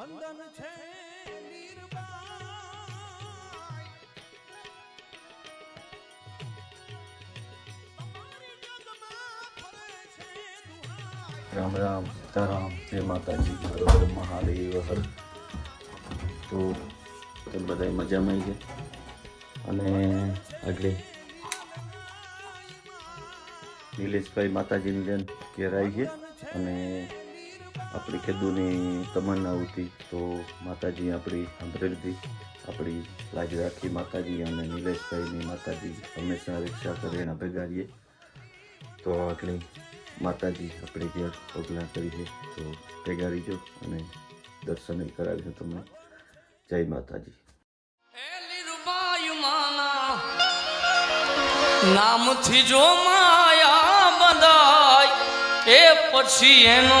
વંદન છે. રામ રામ સીતારામ, જય માતાજી, હર હર મહાદેવ, હર તો તમે બધા મજામાં છે? અને આગળ નિલેશભાઈ માતાજીની જેમ ઘેરાઈ છે અને આપણી ખેદુની તમન્ના હતી તો માતાજી આપણી સાંભળી લીધી આપણી લાજ રાખી માતાજી અને નિલેશભાઈની માતાજી હંમેશા રક્ષા કરે અને ભેગા તો આગળ માતાજી આપણે ઘેર પગલાં કરીએ તો ભેગા અને દર્શન કરાવીશું તમને. જય માતાજી. નામથી જો માયા બંધાય, એ પછી એનો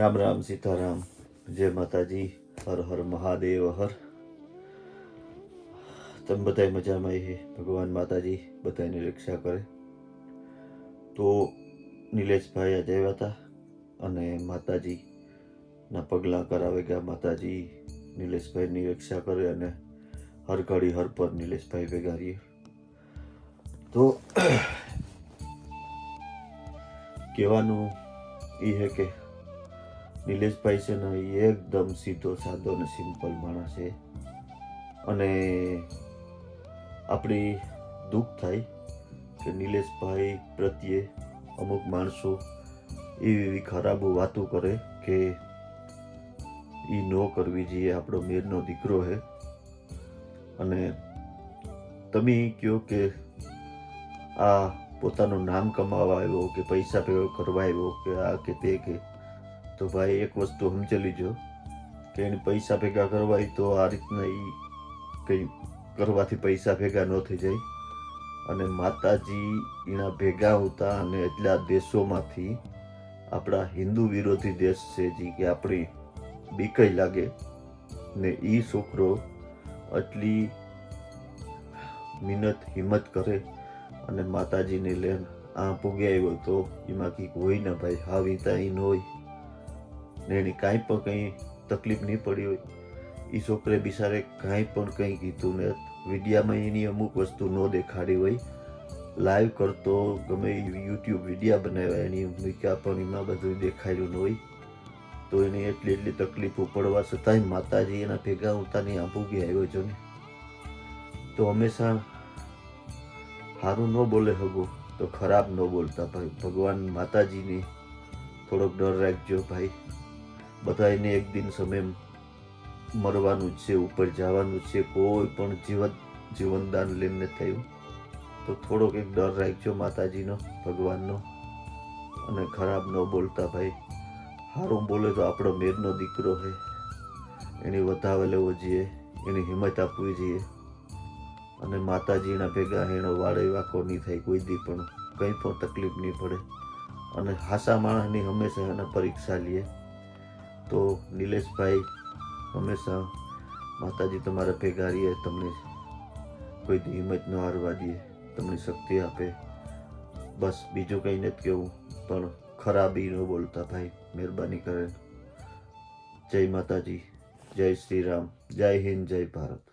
રામ રામ સીતારામ. જય માતાજી. હર હર મહાદેવ, હર. તમે બધા મજામાં એ ભગવાન માતાજી બધાની રક્ષા કરે. તો નિલેશભાઈ આજે આવ્યા હતા અને માતાજીના પગલાં કરાવે ગયા. માતાજી નિલેશભાઈની રક્ષા કરે અને હર ઘડી હર પર નિલેશભાઈ ભેગા રહીએ. તો કહેવાનું એ હે કે નિલેશભાઈ છે ને એ એકદમ સીધો, સાદો અને સિમ્પલ માણસ છે. અને આપણી દુઃખ થાય કે નિલેશભાઈ પ્રત્યે અમુક માણસો એવી એવી ખરાબ વાતો કરે કે એ ન કરવી જોઈએ, આપણો મેરનો દીકરો છે. અને તમે કહો કે આ પોતાનું નામ કમાવા આવ્યો કે પૈસા ભેગો કરવા આવ્યો કે આ કે તે કે તો ભાઈ, એક વસ્તુ સમજી લીજો કે એને પૈસા ભેગા કરવા તો આ રીતના એ કંઈ કરવાથી પૈસા ભેગા ન થઈ જાય. અને માતાજી એના ભેગા હોતા અને એટલા દેશોમાંથી આપણા હિન્દુ વિરોધી દેશ છે જે કે આપણી બીકઈ લાગે. ને એ છોકરો આટલી મિનત હિંમત કરે અને માતાજીને લઈને આ પોગે આવ્યો તો એમાં કંઈક હોય ને ભાઈ, હાવી ત્યાં ન હોય. ને એની કાંઈ પણ કંઈ તકલીફ નહીં પડી હોય. એ છોકરે બિચારે કાંઈ પણ કંઈ કીધું ને વિડીયામાં એની અમુક વસ્તુ ન દેખાડી હોય. લાઈવ કરતો ગમે યુટ્યુબ વિડીયા બનાવ્યા, એની ભૂમિકા પણ એમાં બધું દેખાડ્યું ન હોય. તો એને એટલી એટલી તકલીફો પડવા છતાંય માતાજી એના ભેગા ઉતાની આંબુગી આવ્યો છો ને. તો હંમેશા સારું ન બોલે હગો, તો ખરાબ ન બોલતા ભાઈ. ભગવાન માતાજીને થોડોક ડર રાખજો ભાઈ. બધાને એક દિન સમય મરવાનું છે, ઉપર જવાનું છે, કોઈ પણ જીવન, જીવનદાન લઈને થયું. તો થોડોક એક ડર રાખજો માતાજીનો, ભગવાનનો. અને ખરાબ ન બોલતા ભાઈ. સારું બોલે તો આપણો મેરનો દીકરો છે એની વધાવે લેવો જોઈએ, એની હિંમત આપવી જોઈએ. અને માતાજીના ભેગા એનો વાળે વાકો નહીં થાય, કોઈ દી પણ કંઈ પણ તકલીફ નહીં પડે. અને હાસા માણસની હંમેશા એને પરીક્ષા લઈએ તો નિલેશભાઈ હંમેશા માતાજી તમારા ભેગા રહીએ તમને કોઈ દી હિંમત ન હારવા દે, તમને શક્તિ આપે. બસ બીજું કંઈ નથી કહેવું પણ ખરાબી ન બોલતા ભાઈ, મહેરબાની કરે. જય માતાજી, જય શ્રી રામ જય હિન્દ, જય ભારત.